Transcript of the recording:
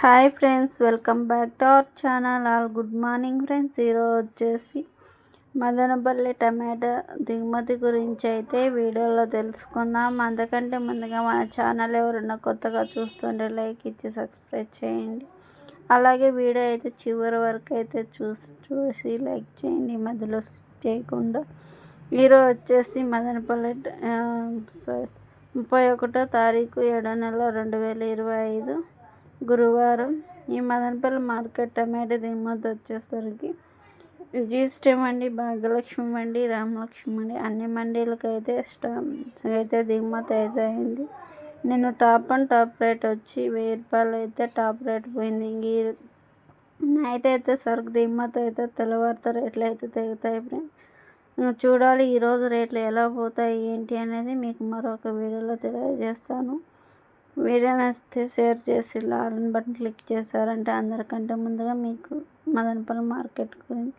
Hi friends welcome back to our channel. All good morning friends. ఈరోజు వచ్చేసి మదనపల్లి టమాటా దిగుమతి గురించి అయితే వీడియోలో తెలుసుకుందాం. అంతకంటే ముందుగా మన ఛానల్ ఎవరన్నా కొత్తగా చూస్తుంటే లైక్ ఇచ్చి సబ్స్క్రైబ్ చేయండి. అలాగే వీడియో అయితే చివరి వరకు అయితే చూసి చూసి లైక్ చేయండి. మధ్యలో చేయకుండా ఈరోజు వచ్చేసి మదనపల్లి ముప్పై ఒకటో తారీఖు ఏడో నెల రెండు వేల ఇరవై ఐదు. గురువారం ఈ మదనపల్లి మార్కెట్ టమాటా దిగుమతి వచ్చేసరికి జీఎస్టీ మండి భాగ్యలక్ష్మి మండి రామలక్ష్మి మండి అన్ని మండీలకు అయితే స్టా అయితే దిగుమతి అయితే అయింది. నేను టాప్ అండ్ టాప్ రేట్ వచ్చి వెయ్యి రూపాయలు అయితే టాప్ రేట్ పోయింది. ఇంక నైట్ అయితే సరుకు దిగుమతి అయితే తెల్లవారితో రేట్లు అయితే తెగుతాయి ఫ్రెండ్స్. చూడాలి ఈరోజు రేట్లు ఎలా పోతాయి ఏంటి అనేది మీకు మరొక వీడియోలో తెలియజేస్తాను. వీడియో నచ్చితే షేర్ చేసి లాల్ బటన్ క్లిక్ చేశారంటే అందరికంటే ముందుగా మీకు మదనపల్లి మార్కెట్ గురించి